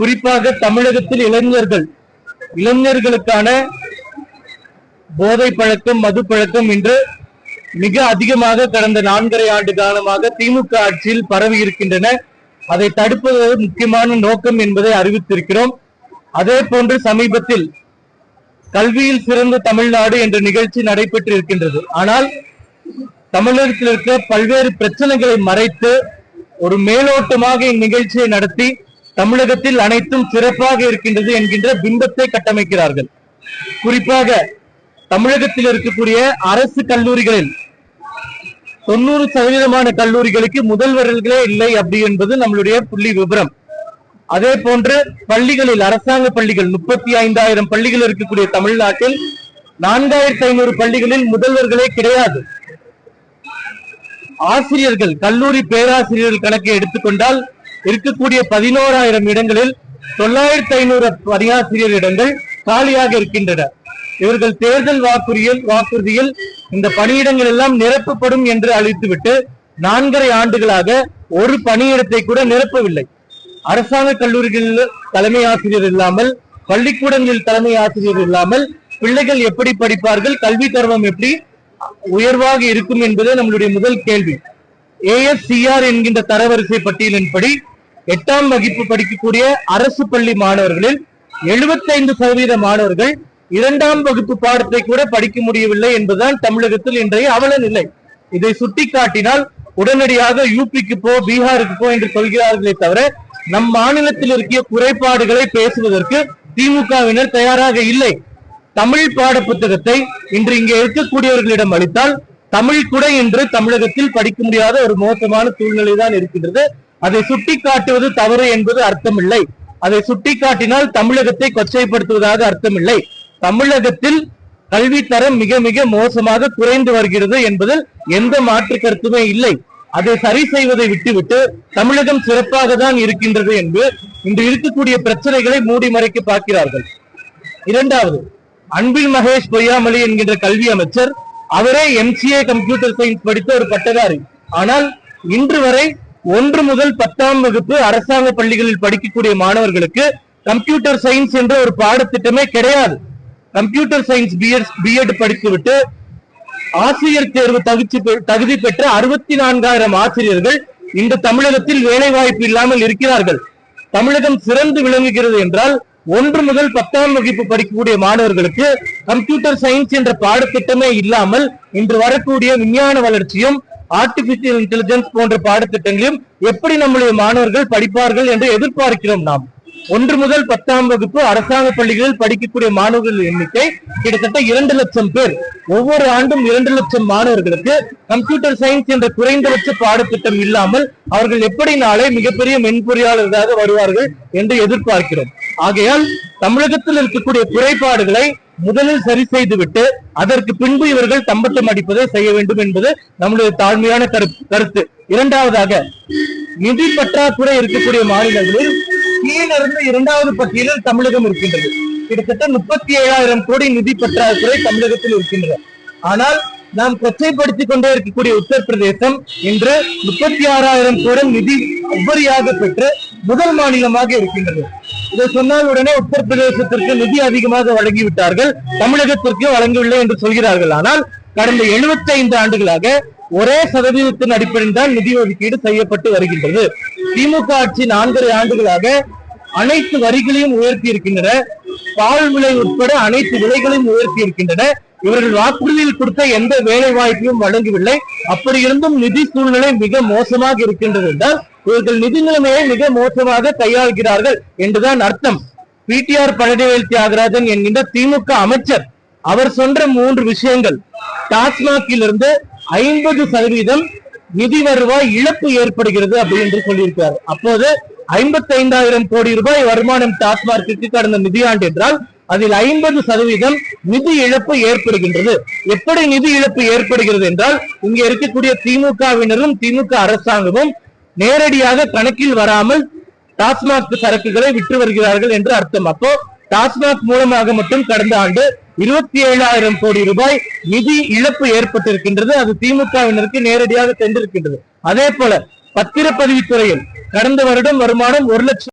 குறிப்பாக தமிழகத்தில் இளைஞர்கள். இளைஞர்களுக்கான போதை பழக்கம் மது பழக்கம் என்று மிக அதிகமாக கடந்த நான்கரை ஆண்டு காலமாக திமுக ஆட்சியில் பரவி இருக்கின்றன. அதை தடுப்பது முக்கியமான நோக்கம் என்பதை அறிவித்திருக்கிறோம். அதே போன்று சமீபத்தில் கல்வியில் சிறந்த தமிழ்நாடு என்ற நிகழ்ச்சி நடைபெற்று இருக்கின்றது ஆனால் தமிழகத்தில் இருக்க பல்வேறு பிரச்சனைகளை மறைத்து ஒரு மேலோட்டமாக இந்நிகழ்ச்சியை நடத்தி தமிழகத்தில் அனைத்தும் சிறப்பாக இருக்கின்றது என்கின்ற பிம்பத்தை கட்டமைக்கிறார்கள். குறிப்பாக தமிழகத்தில் இருக்கக்கூடிய அரசு கல்லூரிகளில் தொண்ணூறு சதவீதமான கல்லூரிகளுக்கு முதல்வர்களே இல்லை அப்படி என்பது நம்மளுடைய புள்ளி விவரம் அதே போன்று பள்ளிகளில் அரசாங்க பள்ளிகள் முப்பத்தி ஐந்தாயிரம் பள்ளிகள் இருக்கக்கூடிய தமிழ்நாட்டில் நான்காயிரத்தி ஐநூறு பள்ளிகளில் முதல்வர்களே கிடையாது. ஆசிரியர்கள் கல்லூரி பேராசிரியர்கள் கணக்கை எடுத்துக்கொண்டால் இருக்கக்கூடிய பதினோராயிரம் இடங்களில் தொள்ளாயிரத்தி ஐநூறு பணியாசிரியர் இடங்கள் காலியாக இருக்கின்றன. இவர்கள் தேர்தல் வாக்குறுதியில் வாக்குறுதியில் இந்த பணியிடங்கள் எல்லாம் நிரப்பப்படும் என்று அளித்துவிட்டு நான்கரை ஆண்டுகளாக ஒரு பணியிடத்தை கூட நிரப்பவில்லை. அரசாங்க கல்லூரிகளில் தலைமை ஆசிரியர் இல்லாமல் பள்ளிக்கூடங்களில் தலைமை ஆசிரியர் இல்லாமல் பிள்ளைகள் எப்படி படிப்பார்கள் கல்வி தர்மம் எப்படி உயர்வாக இருக்கும் என்பதே நம்மளுடைய முதல் கேள்வி. ஏஎஸ்சிஆர் என்கின்ற தரவரிசை பட்டியலின்படி எட்டாம் வகுப்பு படிக்கக்கூடிய அரசு பள்ளி மாணவர்களில் 75% சதவீத மாணவர்கள் இரண்டாம் வகுப்பு பாடத்தை கூட படிக்க முடியவில்லை என்பதுதான் தமிழகத்தில் இன்றைய அவல நிலை இதை சுட்டிக்காட்டினால் உடனடியாக யூபிக்கு போ பீகாருக்கு போ என்று சொல்கிறார்களே தவிர நம் மாநிலத்தில் இருக்கிய குறைபாடுகளை பேசுவதற்கு திமுகவினர் தயாராக இல்லை. தமிழ் பாட புத்தகத்தை இன்று இங்கே இருக்கக்கூடியவர்களிடம் அளித்தால் தமிழ் கூட இன்று தமிழகத்தில் படிக்க முடியாத ஒரு மோசமான சூழ்நிலை தான் இருக்கின்றது. அதை சுட்டிக்காட்டுவது தவறு என்பது அர்த்தமில்லை. அதை சுட்டிக்காட்டினால் தமிழகத்தை கொச்சைப்படுத்துவதாக அர்த்தமில்லை. தமிழகத்தில் கல்வி தரம் மிக மிக மோசமாக குறைந்து வருகிறது என்பதில் எந்த மாற்று கருத்துமே இல்லை. அதை சரி செய்வதை விட்டுவிட்டு தமிழகம் சிறப்பாக தான் இருக்கின்றது என்று இன்று இருக்கக்கூடிய பிரச்சனைகளை மூடி மறைக்க பார்க்கிறார்கள். இரண்டாவது அன்பில் மகேஷ் பொய்யாமொழி என்கின்ற கல்வி அமைச்சர் அவரே எம்சிஏ கம்ப்யூட்டர் சயின்ஸ் படித்த ஒரு பட்டதாரி. ஆனால் இன்று வரை ஒன்று முதல் பத்தாம் வகுப்பு அரசாங்க பள்ளிகளில் படிக்கக்கூடிய மாணவர்களுக்கு கம்ப்யூட்டர் சயின்ஸ் என்ற ஒரு பாடத்திட்டமே கிடையாது. கம்ப்யூட்டர் சயின்ஸ் பிஎட் பிஎட் படித்துவிட்டு ஆசிரியர் தேர்வு தகுதி தகுதி பெற்ற அறுபத்தி நான்காயிரம் ஆசிரியர்கள் இன்று தமிழகத்தில் வேலை வாய்ப்பு இல்லாமல் இருக்கிறார்கள். தமிழகம் சிறந்து விளங்குகிறது என்றால் ஒன்று முதல் பத்தாம் வகுப்பு படிக்கக்கூடிய மாணவர்களுக்கு கம்ப்யூட்டர் சயின்ஸ் என்ற பாடத்திட்டமே இல்லாமல் இன்று வரக்கூடிய விஞ்ஞான வளர்ச்சியும் ஆர்டிபிஷியல் இன்டெலிஜென்ஸ் போன்ற பாடத்திட்டங்களையும் எப்படி நம்முடைய மாணவர்கள் படிப்பார்கள் என்று எதிர்பார்க்கிறோம் நாம். ஒன்று முதல் பத்தாம் வகுப்பு அரசாங்க பள்ளிகளில் படிக்கக்கூடிய மாணவர்கள் எண்ணிக்கை கிட்டத்தட்ட இரண்டு லட்சம் பேர். ஒவ்வொரு ஆண்டும் இரண்டு லட்சம் மாணவர்களுக்கு கம்ப்யூட்டர் சயின்ஸ் என்ற குறைந்தபட்ச பாடத்திட்டம் இல்லாமல் அவர்கள் எப்படி நாளை மிகப்பெரிய மென்பொறியாளர்களாக வருவார்கள் என்று எதிர்பார்க்கிறோம். ஆகையால் தமிழகத்தில் இருக்கக்கூடிய குறைபாடுகளை முதலில் சரி செய்துவிட்டு அதற்கு பின்பு இவர்கள் தம்பட்டம் அடிப்பதை செய்ய வேண்டும் என்பது நம்முடைய தாழ்மையான கரு- கருத்து. இரண்டாவதாக நிதி பற்றாக்குறை இருக்கக்கூடிய மாநிலங்களில் கீழிருந்து இரண்டாவது பட்டியலில் தமிழகம் இருக்கின்றது. கிட்டத்தட்ட முப்பத்தி ஏழாயிரம் கோடி நிதி பற்றாக்குறை தமிழகத்தில் இருக்கின்றது. ஆனால் நாம் கொச்சைப்படுத்திக் கொண்டே இருக்கக்கூடிய உத்தரப்பிரதேசம் இன்று முப்பத்தி ஆறாயிரம் கோடி நிதி உபரியாக பெற்று முதல் மாநிலமாக இருக்கின்றது. இதை சொன்னால் உடனே உத்தரப்பிரதேசத்திற்கு நிதி அதிகமாக வழங்கிவிட்டார்கள் தமிழகத்திற்கு வழங்கவில்லை என்று சொல்கிறார்கள். ஆனால் கடந்த 75 ஆண்டுகளாக ஒரே சதவீதத்தின் அடிப்படையில் தான் நிதி ஒதுக்கீடு செய்யப்பட்டு வருகின்றது. திமுக ஆட்சி நான்கரை ஆண்டுகளாக அனைத்து வரிகளையும் உயர்த்தி இருக்கின்றன பால் விலை உட்பட அனைத்து விலைகளையும் உயர்த்தி இருக்கின்றன இவர்கள் வாக்குறுதியில் கொடுத்த எந்த வேலை வாய்ப்பையும் வழங்கவில்லை. அப்படி இருந்தும் நிதி சூழ்நிலை மிக மோசமாக இருக்கின்றது என்றால் இவர்கள் நிதி நிலைமையை மிக மோசமாக கையாள்கிறார்கள் என்றுதான் அர்த்தம். பிடிஆர் பழனிவேல் தியாகராஜன் என்கின்ற திமுக அமைச்சர் அவர் சொன்ன மூன்று விஷயங்கள். டாஸ்மாகிலிருந்து ஐம்பது சதவீதம் நிதி வருவாய் இழப்பு ஏற்படுகிறது அப்படின்னு சொல்லியிருக்கார். அப்போது ஐம்பத்தி ஐந்தாயிரம் கோடி ரூபாய் வருமானம் டாஸ்மாகிற்கு கடந்த நிதியாண்டு என்றால் அதில் ஐம்பது சதவீதம் நிதி இழப்பு ஏற்படுகின்றது. எப்படி நிதி இழப்பு ஏற்படுகிறது என்றால் இங்க இருக்கக்கூடிய திமுகவினரும் திமுக அரசாங்கமும் நேரடியாக கணக்கில் வராமல் டாஸ்மாக் சரக்குகளை விற்று வருகிறார்கள் என்று அர்த்தம். அப்போ டாஸ்மாக் மூலமாக மட்டும் கடந்த ஆண்டு இருபத்தி ஏழாயிரம் கோடி ரூபாய் நிதி இழப்பு ஏற்பட்டிருக்கின்றது. அது திமுகவினருக்கு நேரடியாக சென்றிருக்கின்றது அதே போல பத்திரப்பதிவுத்துறையில் கடந்த வருடம் வருமானம் ஒரு லட்சம்